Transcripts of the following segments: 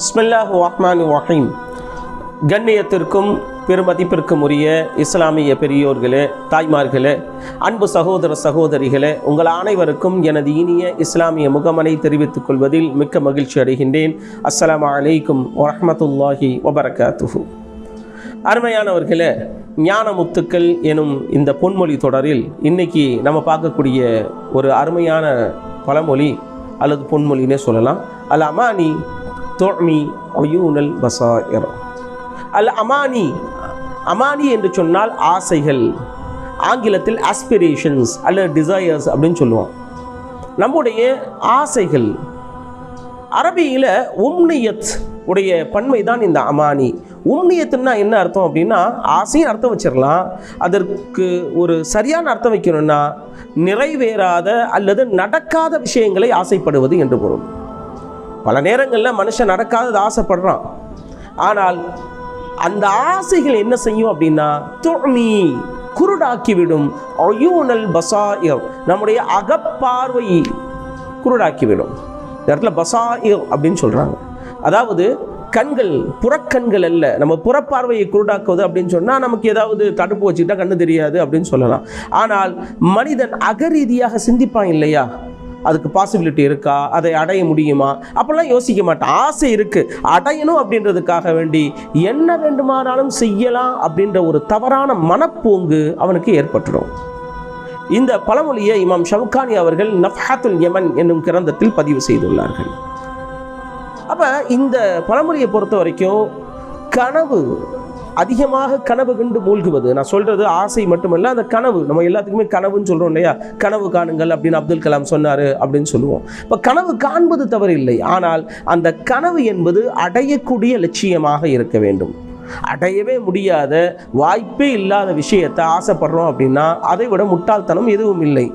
பிஸ்மில்லாஹு ரஹ்மான் ரஹீம். கண்ணியத்திற்கும் பெருமதிப்பிற்கும் உரிய இஸ்லாமிய பெரியோர்களே தாய்மார்களே அன்பு சகோதர சகோதரிகளே உங்கள் அனைவருக்கும் எனது இனிய இஸ்லாமிய முகமனை தெரிவித்துக் கொள்வதில் மிக்க மகிழ்ச்சி அடைகின்றேன். அஸ்லாம் அலைக்கும் வரமத்துல்லாஹி வபரகாத்துஹு. அருமையானவர்களே ஞானமுத்துக்கள் எனும் இந்த பொன்மொழி தொடரில் இன்னைக்கு நம்ம பார்க்கக்கூடிய ஒரு அருமையான பழமொழி அல்லது பொன்மொழின்னே சொல்லலாம். அல் அமானி தோமி ஒயூனல் பசாயர். அல் அமானி அமானி என்று சொன்னால் ஆசைகள் ஆங்கிலத்தில் ஆஸ்பிரேஷன்ஸ் அல்லது டிசையர்ஸ் அப்படின்னு சொல்லுவோம். நம்முடைய ஆசைகள். அரபியில் உம்னியத் உடைய பன்மை தான் இந்த அமானி. உம்னியத்துன்னா என்ன அர்த்தம் அப்படின்னா ஆசையும் அர்த்தம் வச்சிடலாம் அதற்கு ஒரு சரியான அர்த்தம் வைக்கணும்னா நிறைவேறாத அல்லது நடக்காத விஷயங்களை ஆசைப்படுவது என்று பொருள். பல நேரங்களில் மனுஷன் நடக்காதது ஆசைப்படுறான். ஆனால் அந்த ஆசைகள் என்ன செய்யும் அப்படின்னா துணி குருடாக்கிவிடும். அயூனல் பசாயர் நம்முடைய அகப்பார்வை குருடாக்கிவிடும். இந்த இடத்துல பசாயர் அப்படின்னு சொல்கிறாங்க அதாவது கண்கள் புறக்கண்கள் அல்ல. நம்ம புறப்பார்வையை குருடாக்குவது அப்படின்னு சொன்னால் நமக்கு ஏதாவது தடுப்பு வச்சுக்கிட்டா கண்ணு தெரியாது அப்படின்னு சொல்லலாம். ஆனால் மனிதன் அகரீதியாக சிந்திப்பான் இல்லையா? அதுக்கு பாசிபிலிட்டி இருக்கா? அதை அடைய முடியுமா? அப்போல்லாம் யோசிக்க மாட்டேன். ஆசை இருக்குது அடையணும் அப்படின்றதுக்காக வேண்டி என்ன வேண்டுமானாலும் செய்யலாம் அப்படின்ற ஒரு தவறான மனப்போங்கு அவனுக்கு ஏற்பட்டுடும். இந்த பழமொழியை இமாம் ஷவுகானி அவர்கள் நஃபாத்துல் யமன் என்னும் கிரந்தத்தில் பதிவு செய்துள்ளார்கள். அப்போ இந்த பழமொழியை பொறுத்த வரைக்கும் கனவு அதிகமாக கனவு கண்டு மூழ்குவது. நான் சொல்றது ஆசை மட்டுமல்ல அந்த கனவு நம்ம எல்லாத்துக்குமே கனவுன்னு சொல்றோம் இல்லையா? கனவு காணுங்கள் அப்படின்னு அப்துல் கலாம் சொன்னாரு அப்படின்னு சொல்லுவோம். இப்போ கனவு காண்பது தவறு இல்லை ஆனால் அந்த கனவு என்பது அடையக்கூடிய லட்சியமாக இருக்க வேண்டும். அடையவே முடியாத வாய்ப்பே இல்லாத விஷயத்தை ஆசைப்படுறோம் அப்படின்னா அதை விட முட்டாள்தனம் எதுவும் இல்லை.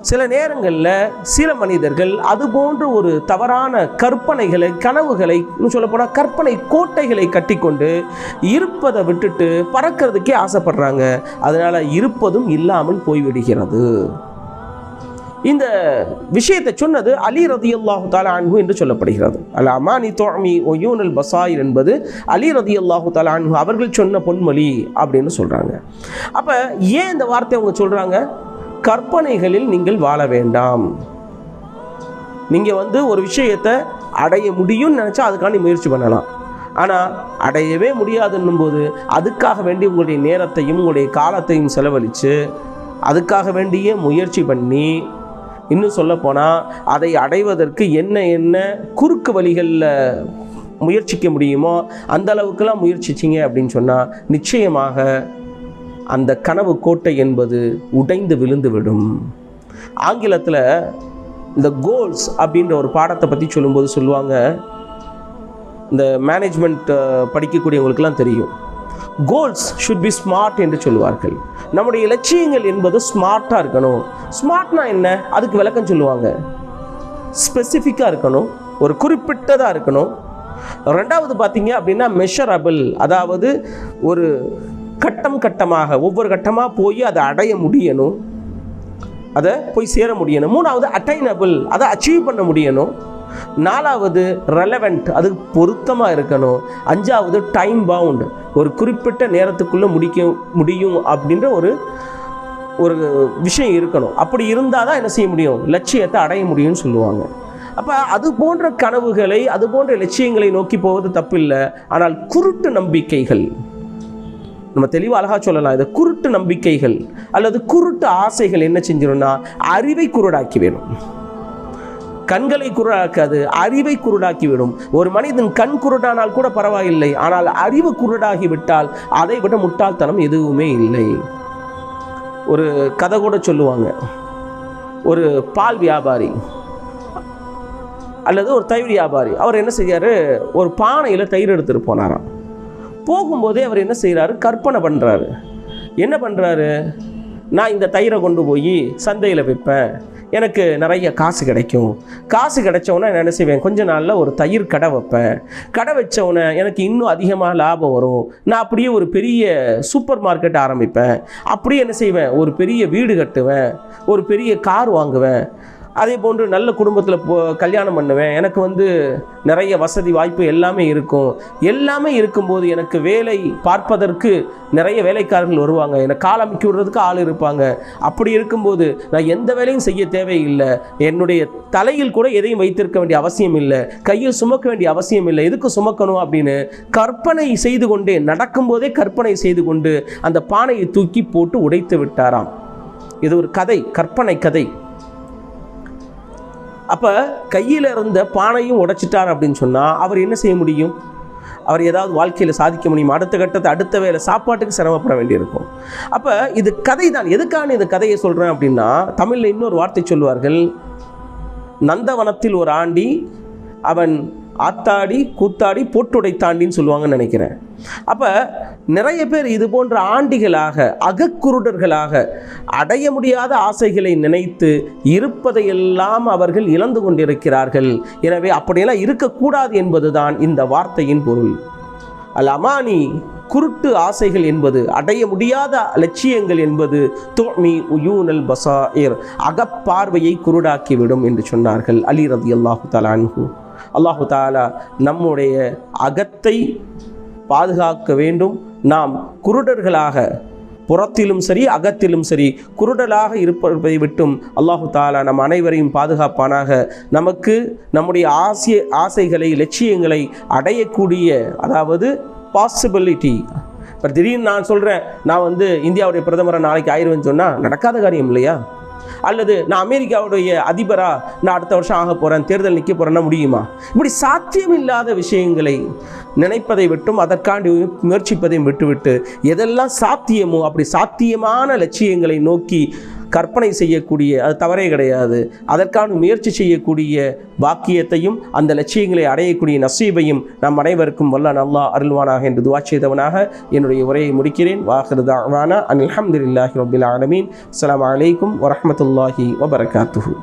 சில நேரங்களில் சில மனிதர்கள் அது போன்ற ஒரு தவறான கற்பனைகளை கனவுகளை இன்னும் சொல்லப்போனால் கற்பனை கோட்டைகளை கட்டிக்கொண்டு இருப்பதை விட்டுட்டு பறக்கிறதுக்கே ஆசைப்படுறாங்க. அதனால் இருப்பதும் இல்லாமல் போய்விடுகிறது. இந்த விஷயத்தை சொன்னது அலி ரதியுல்லாஹு தாலா அன்ஹு என்று சொல்லப்படுகிறது. அல் அமானி தோமி ஒயூனல் பசாயிர் என்பது அலி ரதியுல்லாஹு தாலா அன்ஹு அவர்கள் சொன்ன பொன்மொழி அப்படின்னு சொல்கிறாங்க அப்போ ஏன் இந்த வார்த்தை அவங்க சொல்கிறாங்க கற்பனைகளில் நீங்கள் வாழ வேண்டாம். நீங்கள் வந்து ஒரு விஷயத்தை அடைய முடியும்னு நினச்சா அதுக்காண்டி முயற்சி பண்ணலாம். ஆனால் அடையவே முடியாதுன்னும் போது அதுக்காக வேண்டி உங்களுடைய நேரத்தையும் உங்களுடைய காலத்தையும் செலவழித்து அதுக்காக வேண்டிய முயற்சி பண்ணி இன்னும் சொல்லப்போனால் அதை அடைவதற்கு என்ன என்ன குறுக்கு வழிகளில் முயற்சிக்க முடியுமோ அந்த அளவுக்குலாம் முயற்சிச்சிங்க அப்படின்னு சொன்னால் நிச்சயமாக அந்த கனவு கோட்டை என்பது உடைந்து விழுந்துவிடும். ஆங்கிலத்தில் இந்த கோல்ஸ் அப்படின்ற ஒரு பாடத்தை பற்றி சொல்லும்போது சொல்லுவாங்க இந்த மேனேஜ்மெண்ட் படிக்கக்கூடியவங்களுக்கெல்லாம் தெரியும். கோல்ஸ் ஷுட் பி ஸ்மார்ட் என்று சொல்லுவார்கள். நம்முடைய லட்சியங்கள் என்பது ஸ்மார்ட்டாக இருக்கணும். ஸ்மார்ட்னா என்ன? அதுக்கு விளக்கம் சொல்லுவாங்க. ஸ்பெசிஃபிக்காக இருக்கணும். ஒரு குறிப்பிட்டதாக இருக்கணும். ரெண்டாவது பார்த்தீங்க அப்படின்னா மெஷரபிள் அதாவது ஒரு கட்டம் கட்டமாக ஒவ்வொரு கட்டமாக போய் அதை அடைய முடியணும். அதை போய் சேர முடியணும். மூணாவது அட்டைனபிள் அதை அச்சீவ் பண்ண முடியணும். நாலாவது ரெலவெண்ட் அதுக்கு பொருத்தமாக இருக்கணும். அஞ்சாவது டைம் பவுண்ட் ஒரு குறிப்பிட்ட நேரத்துக்குள்ளே முடிக்க முடியும் அப்படின்ற ஒரு ஒரு விஷயம் இருக்கணும். அப்படி இருந்தால் தான் என்ன செய்ய முடியும்? லட்சியத்தை அடைய முடியும்னு சொல்லுவாங்க. அப்போ அது போன்ற கனவுகளை அது போன்ற லட்சியங்களை நோக்கி போவது தப்பில்லை. ஆனால் குருட்டு நம்பிக்கைகள் நம்ம தெளிவாக அழகாக சொல்லலாம். இது குருட்டு நம்பிக்கைகள் அல்லது குருட்டு ஆசைகள் என்ன செஞ்சிடும்னா அறிவை குருடாக்கி வேணும். கண்களை குருடாக்காது அறிவை குருடாக்கிவிடும். ஒரு மனிதன் கண் குருடானால் கூட பரவாயில்லை ஆனால் அறிவு குருடாகிவிட்டால் அதை விட முட்டாள்தனம் எதுவுமே இல்லை. ஒரு கதை கூட சொல்லுவாங்க. ஒரு பால் வியாபாரி அல்லது ஒரு தயிர் வியாபாரி அவர் என்ன செய்யாரு? ஒரு பானையில் தயிர் எடுத்துகிட்டு போனாராம். போகும்போதே அவர் என்ன செய்கிறாரு கற்பனை பண்ணுறாரு என்ன பண்ணுறாரு நான் இந்த தயிரை கொண்டு போய் சந்தையில் விற்பேன். எனக்கு நிறைய காசு கிடைக்கும். காசு கிடைச்சவொன்னே நான் என்ன செய்வேன்? கொஞ்ச நாளில் ஒரு தயிர் கடை வைப்பேன். கடை வச்சவொன்னே எனக்கு இன்னும் அதிகமாக லாபம் வரும். நான் அப்படியே ஒரு பெரிய சூப்பர் மார்க்கெட் ஆரம்பிப்பேன். அப்படியே என்ன செய்வேன்? ஒரு பெரிய வீடு கட்டுவேன். ஒரு பெரிய கார் வாங்குவேன். அதே போன்று நல்ல குடும்பத்தில் போ கல்யாணம் பண்ணுவேன். எனக்கு வந்து நிறைய வசதி வாய்ப்பு எல்லாமே இருக்கும். எல்லாமே இருக்கும்போது எனக்கு வேலை பார்ப்பதற்கு நிறைய வேலைக்காரர்கள் வருவாங்க. எனக்கு கால் அமைக்கி விடுறதுக்கு ஆள் இருப்பாங்க. அப்படி இருக்கும்போது நான் எந்த வேலையும் செய்ய தேவையில்லை. என்னுடைய தலையில் கூட எதையும் வைத்திருக்க வேண்டிய அவசியம் இல்லை. கையில் சுமக்க வேண்டிய அவசியம் இல்லை. எதுக்கு சுமக்கணும் அப்படின்னு கற்பனை செய்து கொண்டே நடக்கும்போதே கற்பனை செய்து கொண்டு அந்த பானையை தூக்கி போட்டு உடைத்து விட்டாராம். இது ஒரு கதை கற்பனை கதை. அப்போ கையில் இருந்த பானையும் உடைச்சிட்டார் அப்படின்னு சொன்னால் அவர் என்ன செய்ய முடியும்? அவர் ஏதாவது வாழ்க்கையில் சாதிக்க முடியும்? அடுத்த கட்டத்தை அடுத்த வேலை சாப்பாட்டுக்கு சிரமப்பட வேண்டியிருக்கும். அப்போ இது கதை தான் எதுக்கான இந்த கதையை சொல்கிறேன் அப்படின்னா தமிழில் இன்னொரு வார்த்தை சொல்லுவார்கள். நந்தவனத்தில் ஒரு ஆண்டி அவன் ஆத்தாடி கூத்தாடி போட்டுடைத்தாண்டின்னு சொல்லுவாங்கன்னு நினைக்கிறேன். அப்போ நிறைய பேர் இது போன்ற ஆண்டிகளாக அகக்குருடர்களாக அடைய முடியாத ஆசைகளை நினைத்து இருப்பதையெல்லாம் அவர்கள் இழந்து கொண்டிருக்கிறார்கள். எனவே அப்படியெல்லாம் இருக்கக்கூடாது என்பதுதான் இந்த வார்த்தையின் பொருள். அல் அமானி குருட்டு ஆசைகள் என்பது அடைய முடியாத லட்சியங்கள் என்பது தோமி உயூனல் பசாயிர் அகப்பார்வையை குருடாக்கிவிடும் என்று சொன்னார்கள் அலி ரதி அல்லாஹு தலான்ஹூ அல்லாஹு தாலா நம்முடைய அகத்தை பாதுகாக்க வேண்டும். நாம் குருடர்களாக புறத்திலும் சரி அகத்திலும் சரி குருடலாக இருப்பதை விட்டும் அல்லாஹு தாலா நம் அனைவரையும் பாதுகாப்பானாக. நமக்கு நம்முடைய ஆசை ஆசைகளை லட்சியங்களை அடையக்கூடிய அதாவது பாசிபிலிட்டி இப்போ திடீர்னு நான் சொல்கிறேன் நான் வந்து இந்தியாவுடைய பிரதமரை நாளைக்கு ஆயிடுவேன்னு சொன்னால் நடக்காத காரியம் இல்லையா? அல்லது நான் அமெரிக்காவுடைய அதிபராக நான் அடுத்த வருஷம் ஆக போகிறேன் தேர்தல் நிற்க போகிறேன்னா முடியுமா? இப்படி சாத்தியமில்லாத விஷயங்களை நினைப்பதை விட்டும் அதற்காண்டி முயற்சிப்பதையும் விட்டுவிட்டு எதெல்லாம் சாத்தியமோ அப்படி சாத்தியமான லட்சியங்களை நோக்கி கற்பனை செய்யக்கூடிய அது தவறே கிடையாது. அதற்கான முயற்சி செய்யக்கூடிய பாக்கியத்தையும் அந்த லட்சியங்களை அடையக்கூடிய நசீபையும் நம் அனைவருக்கும் வல்ல நல்லா அருள்வானாக என்று துவா செய்தவனாக என்னுடைய உரையை முடிக்கிறேன். வாஹருதானா அன் அலமதுல்லாஹி ரபில் ஆலமீன். அலாம் அலைக்கும் வரஹ்மத்துல்லாஹி வபரகாத்துஹு.